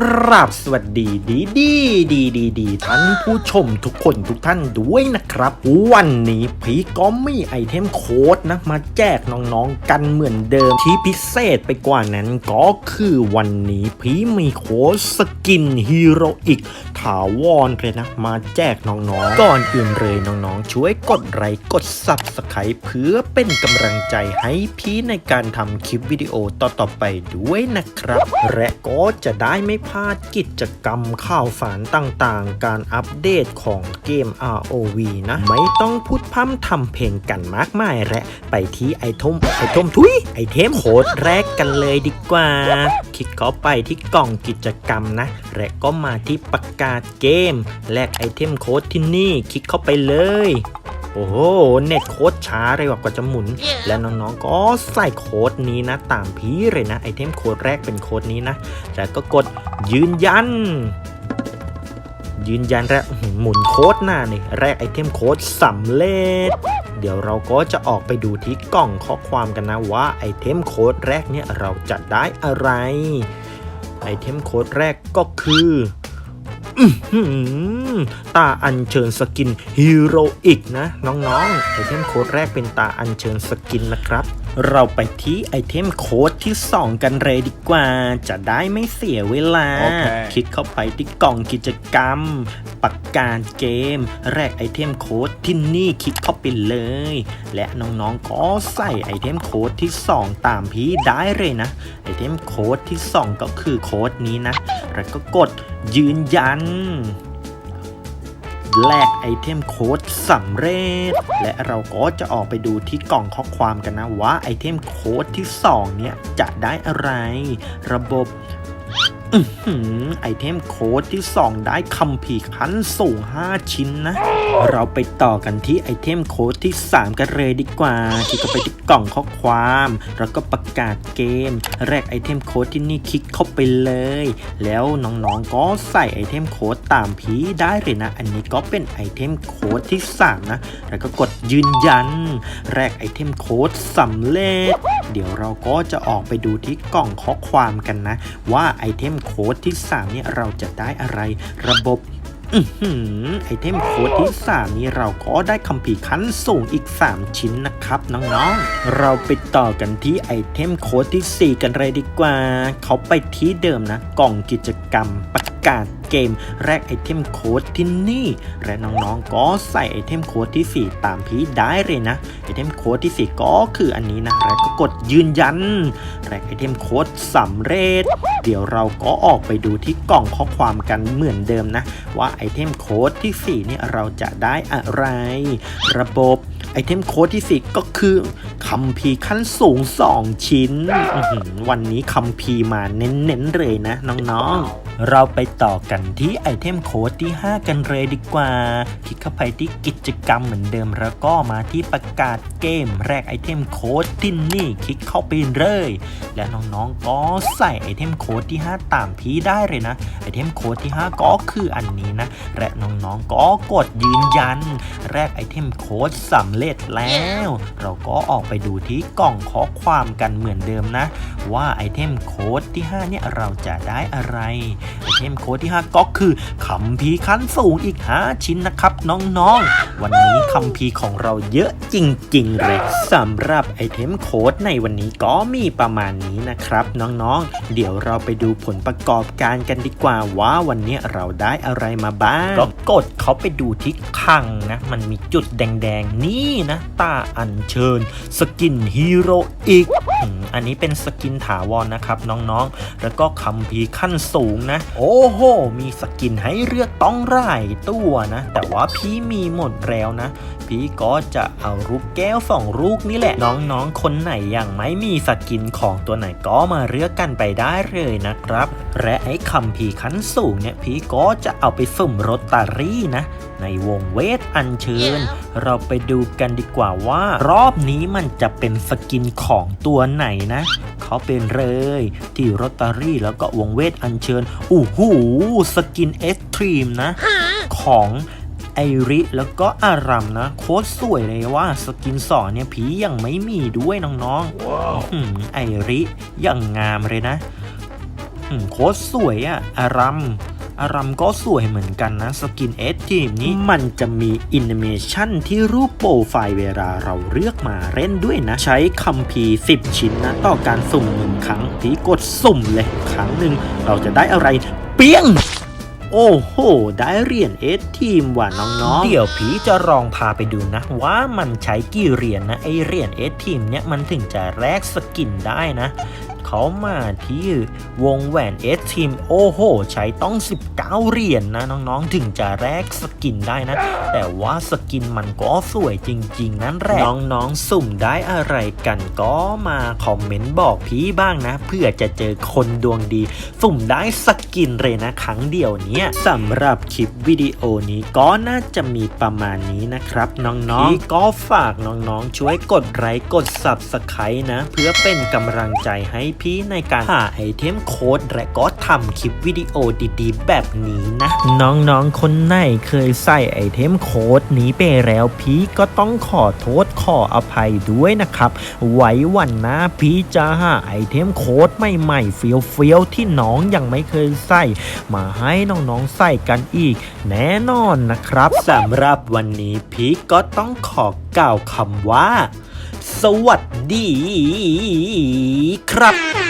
กราบสวัสดีดีดีดีดีดีท่านผู้ชมทุกคนทุกท่านด้วยนะครับ วันนี้พีก็มีไอเทมโค้ดนะ มาแจกน้องๆกันเหมือนเดิมที่พิเศษไปกว่านั้นก็คือวันนี้พีมีโค้ดสกินฮีโรอีกถาวรเลยนะมาแจกน้องๆ ก่อนอื่นเลยน้องๆ ช่วยกดไลค์กด Subscribe เพื่อเป็นกำลังใจให้พี่ในการทำคลิปวิดีโอต่อๆไปด้วยนะครับ และก็จะได้ไม่พลาดกิจกรรมข่าวสารต่างๆ การอัปเดตของเกม ROV นะ ไม่ต้องพูดพร่ำทำเพลงกันมากมายและไปที่ไอทมไอทมทุยไอเทมโค้ดแรกกันเลยดีกว่า คลิกเข้าไปที่กล่องกิจกรรมนะ และก็มาที่ประกาศเกม แลกไอเทมโค้ดที่นี่ คลิกเข้าไปเลย โอ้โห เน็ตโค้ดช้าเลยว่ะกว่าจะหมุน และน้องๆก็ใส่โค้ดนี้นะ ตามพี่เลยนะ ไอเทมโค้ดแรกเป็นโค้ดนี้นะ แล้วก็กดยืนยัน ยืนยันแล้วอื้อหือหมุนโค้ดหน้านี่แรกไอเทมโค้ดสำเร็จ เดี๋ยวเราก็จะออกไปดูที่กล่องข้อความกันนะว่าไอเทมโค้ดแรกเนี่ยเราจะได้อะไร ไอเทมโค้ดแรกก็คืออื้อหือ ตาอัญเชิญสกินฮีโรอีกนะ น้องๆไอเทมโค้ดแรกเป็นตาอัญเชิญสกินนะครับ เราไปที่ไอเทมโค้ดที่ 2 กันเลยดีกว่า จะได้ไม่เสียเวลาโอเคคลิกเข้าไปที่กล่องกิจกรรมประกาศเกม แรกไอเทมโค้ดที่นี่คลิกเข้าไปเลย และน้องๆก็ใส่ไอเทมโค้ดที่ 2 ตามพี่ได้เลยนะ ไอเทมโค้ดที่ 2 ก็คือโค้ดนี้นะ แล้วก็กดยืนยัน แลกไอเทมโค้ดสำเร็จ และเราก็จะออกไปดูที่กล่องข้อความกันนะว่าไอเทมโค้ดที่ 2 เนี่ยจะได้อะไร ระบบ ไอเทมโค้ดที่ 2 ได้คัมภีร์ขั้นสูง 5 ชิ้นนะ เราไปต่อกันที่ไอเทมโค้ดที่ 3 กันเลยดีกว่า ที่ก็ไปที่กล่องข้อความ แล้วก็ประกาศเกม แรกไอเทมโค้ดที่นี่คลิกเข้าไปเลย แล้วน้องๆก็ใส่ไอเทมโค้ดตามพีได้เลยนะ อันนี้ก็เป็นไอเทมโค้ดที่ 3 นะ แล้วก็กดยืนยัน แรกไอเทมโค้ดสำเร็จเดี๋ยวเราก็จะออกไปดูที่กล่องข้อความกันนะ ว่าไอเทมโค้ดที่ 3 เนี่ยเราจะได้อะไรระบบไอเทมโค้ดที่ 3 นี้เราก็ได้คัมภีร์ขั้นสูงอีก 3 ชิ้นนะครับน้องๆ เราไปต่อกันที่ไอเทมโค้ดที่ 4 กันเลยดีกว่า เขาไปที่เดิมนะ กล่องกิจกรรมประกาศ เกมแรกไอเทมโค้ดที่นี่ และน้องๆก็ใส่ไอเทมโค้ดที่ 4 ตามพีได้เลยนะ ไอเทมโค้ดที่ 4 ก็คืออันนี้นะแล้วก็กดยืนยันแรกไอเทมโค้ดสำเร็จ เดี๋ยวเราก็ออกไปดูที่กล่องข้อความกันเหมือนเดิมนะ ว่าไอเทมโค้ดที่ 4 เนี่ยเราจะได้อะไร ระบบไอเทมโค้ดที่ 4 ก็คือคัมภีขั้นสูง 2 ชิ้น วันนี้คัมภีมาเน้นๆเลยนะน้องๆ เราไปต่อกันที่ไอเทมโค้ดที่ 5 กันเลยดีกว่า คลิกเข้าไปที่กิจกรรมเหมือนเดิมแล้วก็มาที่ประกาศเกมแรกไอเทมโค้ดที่นี่คลิกเข้าไปเลย และน้องๆก็ใส่ไอเทมโค้ดที่ 5 ตามพี่ได้เลยนะ ไอเทมโค้ดที่ 5 ก็คืออันนี้นะ และน้องๆก็กดยืนยัน แรกไอเทมโค้ดสำเร็จแล้ว เราก็ออกไปดูที่กล่องข้อความกันเหมือนเดิมนะ ว่าไอเทมโค้ดที่ 5 เนี่ยเราจะได้อะไรไอเทมโค้ดที่ 5ก็คือคัมภีขั้นสูงอีก 5 ชิ้นนะครับน้องๆ วันนี้คัมภีของเราเยอะจริง ๆ เลยสำหรับไอเทมโค้ดในวันนี้ก็มีประมาณนี้นะครับน้องๆ เดี๋ยวเราไปดูผลประกอบการกันดีกว่าว่าวันนี้เราได้อะไรมาบ้างก็กดเขาไปดูที่คังนะ มันมีจุดแดงๆ นี่นะตาอัญเชิญ สกินฮีโร่อีกอันนี้เป็นสกินถาวรนะครับน้องๆ แล้วก็คัมภีขั้นสูงนะโอ้โห มีสกินให้เลือกต้องหลายตัวนะ แต่ว่าพี่มีหมดแล้วนะ พี่ก็จะเอารูปแก้วสองลูกนี่แหละ น้องๆ คนไหนยังไม่มีสกินของตัวไหนก็มาเลือกกันไปได้เลยนะครับ และไอ้คำพีขั้นสูงเนี่ยพี่ก็จะเอาไปสุ่มรตตารี่นะ ในวงเวทอัญเชิญ เราไปดูกันดีกว่าว่า รอบนี้มันจะเป็นสกินของตัวไหนนะ เขาเป็นเลยที่รตเตอรี่แล้วก็วงเวทอัญเชิญอู้หูสกินเอ็กตรีมนะ ของไอริแล้วก็อารัมนะ โคตรสวยเลยว่าสกินสอนเนี่ยผียังไม่มีด้วยน้องๆอื้อหือไอริยังงามเลยนะอืมโคตรสวยอะอารัม อารัมก็สวยเหมือนกันนะ สกินเอสทีมนี้มันจะมีอินเมชันที่รูปโปรไฟล์เวลาเราเลือกมาเล่นด้วยนะ ใช้คัมพีร์10 ชิ้นนะ ต่อการสุ่มหนึ่งครั้งที่กดสุ่มเลยครั้งหนึ่งเราจะได้อะไรเปี้ยงโอ้โห ได้เหรียญเอสทีมว่ะน้องๆ เดี๋ยวผีจะลองพาไปดูนะ ว่ามันใช้กี่เหรียญนะ ไอเหรียญเอสทีมเนี่ยมันถึงจะแลกสกินได้นะ เขามาที่วงแหวนเอสทีมโอ้โห ใช้ต้อง 19 เหรียญนะน้องๆ ถึงจะแลกสกินได้นะ แต่ว่าสกินมันก็สวยจริง ๆ นั่นแหละน้องๆ สุ่มได้อะไรกันก็มาคอมเมนต์บอกพี่บ้างนะ เพื่อจะเจอคนดวงดี สุ่มได้สกินเลยนะครั้งเดียวเนี้ยสำหรับคลิปวิดีโอนี้ก็น่าจะมีประมาณนี้นะครับ น้องๆพีก็ฝากน้องๆ ช่วยกดไลค์กด Subscribe นะ เพื่อเป็นกำลังใจให้พีในการหาไอเทมโค้ดและก็ทำคลิปวิดีโอดีๆ แบบนี้นะ น้องๆ คนไหนเคยใส่ไอเทมโค้ดนี้ไปแล้วพี่ก็ต้องขอโทษขออภัยด้วยนะครับ ไว้วันหน้าพี่จะหาไอเทมโค้ดใหม่ๆเฟี้ยวๆที่น้องยังไม่เคยใส่ มาให้น้องๆใส่กันอีก แน่นอนนะครับสำหรับวันนี้พี่ก็ต้องขอกล่าวคำว่า สวัสดีครับ